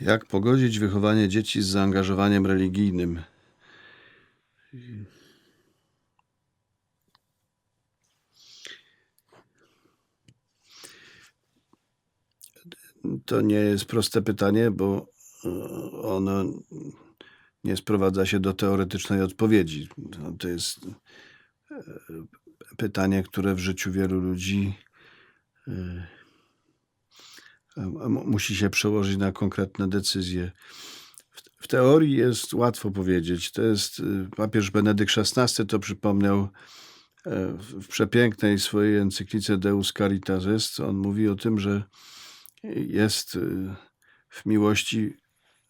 Jak pogodzić wychowanie dzieci z zaangażowaniem religijnym? To nie jest proste pytanie, bo e, ono nie sprowadza się do teoretycznej odpowiedzi. No, To jest e, pytanie, które w życiu wielu ludzi e, musi się przełożyć na konkretne decyzje. W, w teorii jest łatwo powiedzieć. To jest y, papież Benedykt XVI to przypomniał e, w, przepięknej swojej encyklice Deus Caritas Est. On mówi o tym, że jest y, w miłości,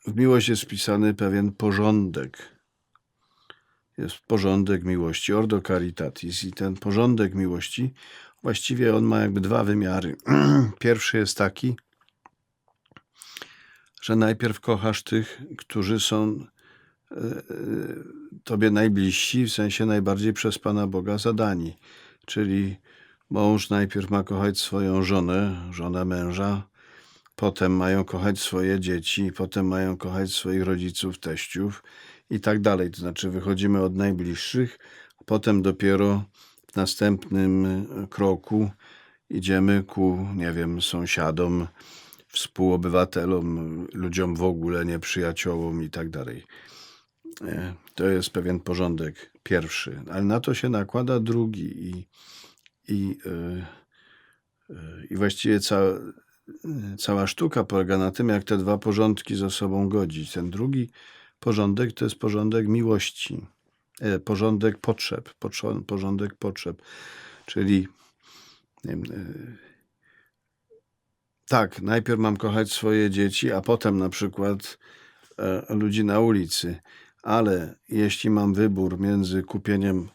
w miłość jest wpisany pewien porządek. Jest porządek miłości, ordo caritatis i ten porządek miłości właściwie on ma jakby dwa wymiary. Pierwszy jest taki, że najpierw kochasz tych, którzy są e, e, tobie najbliżsi, w sensie najbardziej przez Pana Boga zadani. Czyli mąż najpierw ma kochać swoją żonę, żonę męża, potem mają kochać swoje dzieci, potem mają kochać swoich rodziców, teściów i tak dalej. To znaczy wychodzimy od najbliższych, a potem dopiero w następnym kroku idziemy ku, nie wiem, sąsiadom, współobywatelom, ludziom w ogóle, nieprzyjaciołom i tak dalej. E, To jest pewien porządek pierwszy, ale na to się nakłada drugi i, i, e, e, i właściwie ca, cała sztuka polega na tym, jak te dwa porządki ze sobą godzić. Ten drugi porządek to jest porządek miłości, porządek potrzeb, porządek potrzeb, czyli nie wiem, tak, najpierw mam kochać swoje dzieci, a potem na przykład e, ludzi na ulicy. Ale jeśli mam wybór między kupieniem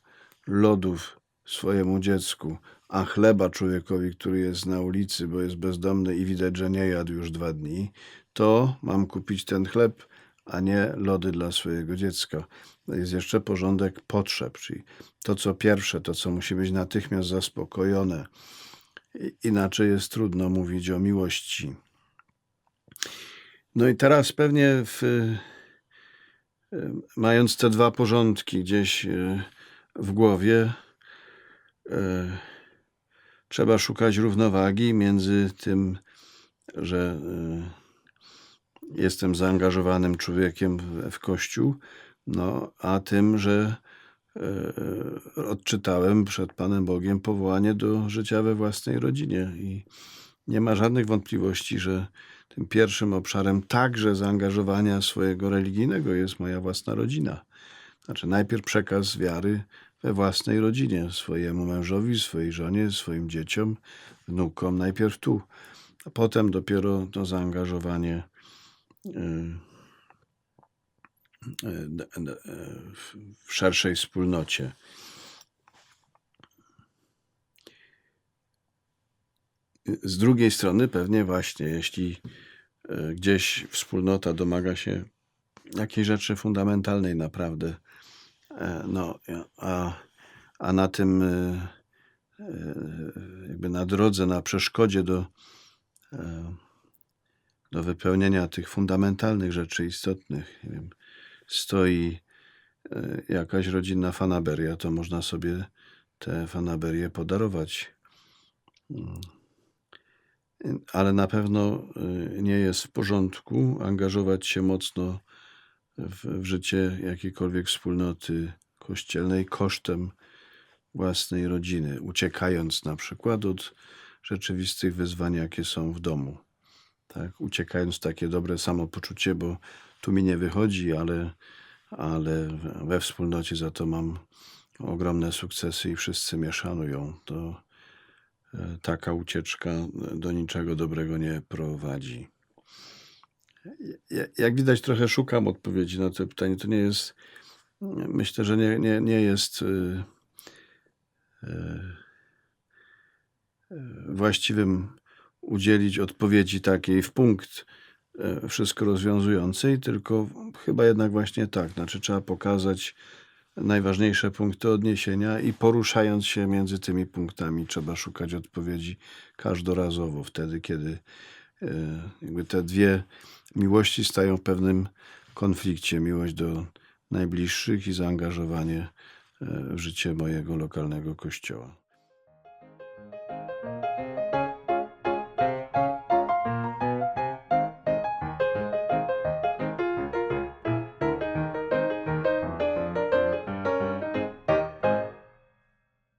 lodów swojemu dziecku, a chleba człowiekowi, który jest na ulicy, bo jest bezdomny i widać, że nie jadł już dwa dni, to mam kupić ten chleb, a nie lody dla swojego dziecka. Jest jeszcze porządek potrzeb, czyli to, co pierwsze, to, co musi być natychmiast zaspokojone. Inaczej jest trudno mówić o miłości. No i teraz pewnie w, y, mając te dwa porządki gdzieś y, w głowie, y, trzeba szukać równowagi między tym, że jestem zaangażowanym człowiekiem w, Kościół, no, a tym, że odczytałem przed Panem Bogiem powołanie do życia we własnej rodzinie i nie ma żadnych wątpliwości, że tym pierwszym obszarem także zaangażowania swojego religijnego jest moja własna rodzina. Znaczy najpierw przekaz wiary we własnej rodzinie, swojemu mężowi, swojej żonie, swoim dzieciom, wnukom, najpierw tu, a potem dopiero to zaangażowanie y, y, d- d- y, w- w szerszej wspólnocie. Z drugiej strony, pewnie właśnie, jeśli e, gdzieś wspólnota domaga się jakiejś rzeczy fundamentalnej, naprawdę, e, no, a, a na tym, e, e, jakby na drodze, na przeszkodzie do, e, do wypełnienia tych fundamentalnych rzeczy istotnych, nie wiem, stoi e, jakaś rodzinna fanaberia, to można sobie te fanaberię podarować. Mm. Ale na pewno y, nie jest w porządku angażować się mocno w, w życie jakiejkolwiek wspólnoty kościelnej kosztem własnej rodziny, uciekając na przykład od rzeczywistych wyzwań, jakie są w domu. Tak? Uciekając takie dobre samopoczucie, bo tu mi nie wychodzi, ale, ale we wspólnocie za to mam ogromne sukcesy i wszyscy mnie szanują. To e, taka ucieczka do niczego dobrego nie prowadzi. Ja- Jak widać, trochę szukam odpowiedzi na to pytanie. To nie jest, myślę, że nie, nie, nie jest y, y, właściwym udzielić odpowiedzi takiej w punkt e, wszystko rozwiązującej, tylko chyba jednak właśnie tak. Znaczy, trzeba pokazać najważniejsze punkty odniesienia i poruszając się między tymi punktami, trzeba szukać odpowiedzi każdorazowo, wtedy, kiedy e, jakby te dwie miłości stają w pewnym konflikcie. Miłość do najbliższych i zaangażowanie e, w życie mojego lokalnego kościoła.